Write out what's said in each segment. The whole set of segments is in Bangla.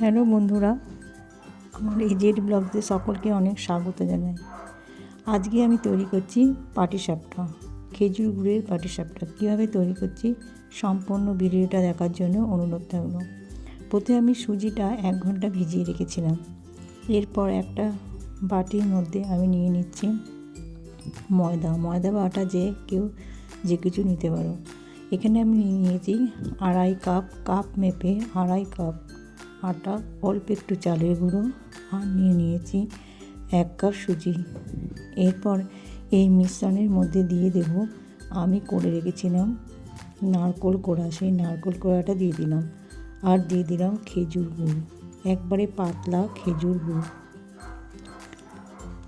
হ্যালো বন্ধুরা, আমার এই জেড ব্লগসে সকলকে অনেক স্বাগত জানাই। আজকে আমি তৈরি করছি পাটিসাপটা, খেজুর গুড়ের পাটিসাপটা। কীভাবে তৈরি করছি সম্পূর্ণ ভিডিওটা দেখার জন্য অনুরোধ থাকল। প্রথমে আমি সুজিটা এক ঘণ্টা ভিজিয়ে রেখেছিলাম। এরপর একটা বাটির মধ্যে আমি নিয়ে নিচ্ছি ময়দা। ময়দা বা আটা যে কেউ যে কিছু নিতে পারো। এখানে আমি নিয়ে নিয়েছি আড়াই কাপ কাপ মেপে আড়াই কাপ। আটা অল্প একটু চালের গুঁড়ো আর নিয়ে নিয়েছি এক কাপ সুজি। এরপর এই মিশ্রণের মধ্যে দিয়ে দেব আমি করে রেখেছিলাম নারকোল কোড়া, সেই নারকোল কোড়াটা দিয়ে দিলাম। আর দিয়ে দিলাম খেজুর গুড়, একবারে পাতলা খেজুর গুড়।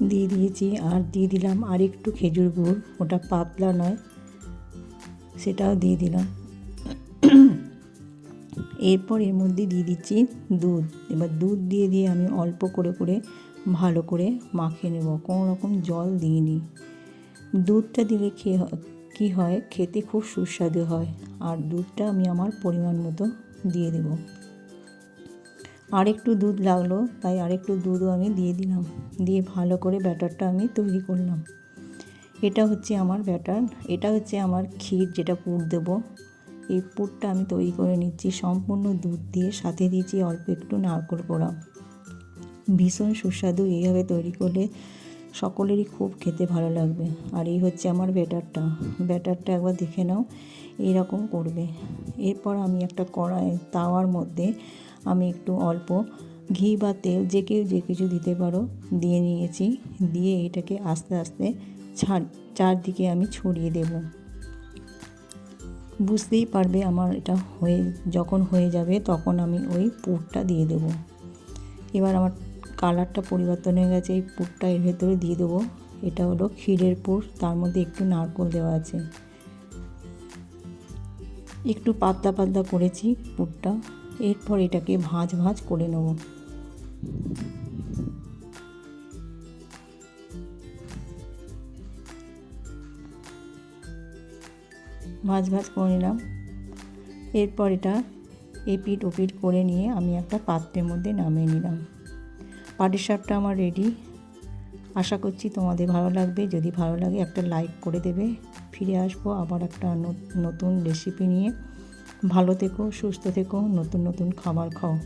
দিয়ে দিয়েছি আর দিয়ে দিলাম আর একটু খেজুর গুড়, ওটা পাতলা নয়, সেটাও দিয়ে দিলাম। এরপর এর মধ্যে দিয়ে দিচ্ছি দুধ। এবার দুধ দিয়ে দিয়ে আমি অল্প করে করে ভালো করে মাখিয়ে নেব। কোনো রকম জল দিইনি। দুধটা দিলে খেয়ে কী হয়? খেতে খুব সুস্বাদু হয়। আর দুধটা আমি আমার পরিমাণ মতো দিয়ে দেব। আরেকটু দুধ লাগল, তাই আরেকটু দুধও আমি দিয়ে দিলাম। দিয়ে ভালো করে ব্যাটারটা আমি তৈরি করলাম। এটা হচ্ছে আমার ব্যাটার। এটা হচ্ছে আমার ক্ষীর, যেটা পুর দেবো। এই পুরটা আমি তৈরি করে নিচ্ছি। সম্পূর্ণ দুধ দিয়ে সাথে দিয়েছি অল্প একটু নারকোল কোড়া ভীষণ সুস্বাদু এইভাবে তৈরি করলে সকলেরই খুব খেতে ভালো লাগবে। আর এই হচ্ছে আমার ব্যাটারটা। ব্যাটারটা একবার দেখে নাও, এইরকম করবে। এরপর আমি একটা কড়াই তাওয়ার মধ্যে আমি একটু অল্প ঘি বা তেল, যে কেউ যে কিছু দিতে পারো, দিয়ে নিয়েছি। দিয়ে এটাকে আস্তে আস্তে ছাড়, চারদিকে আমি ছড়িয়ে দেব। বুঝতেই পারবে আমার এটা হয়ে, যখন হয়ে যাবে তখন আমি ওই পুরটা দিয়ে দেব। এবার আমার কালারটা পরিবর্তন হয়ে গেছে, এই পুরটা এর ভেতরে দিয়ে দেবো। এটা হলো ক্ষীরের পুর, তার মধ্যে একটু নারকোল দেওয়া আছে। একটু পাতলা পাতলা করেছি পুরটা, এরপর এটাকে ভাঁজ ভাঁজ করে নেব। ভাজ ভাজ করে নিলাম। এরপর এটা এপিট ওপিট করে নিয়ে আমি একটা পাত্রের মধ্যে নামিয়ে নিলাম। পাটিসাপটা আমার রেডি আশা করছি তোমাদের ভালো লাগবে। যদি ভালো লাগে একটা লাইক করে দেবে। ফিরে আসব আবার একটা নতুন রেসিপি নিয়ে। ভালো থেকো, সুস্থ থেকো, নতুন নতুন খাবার খাও।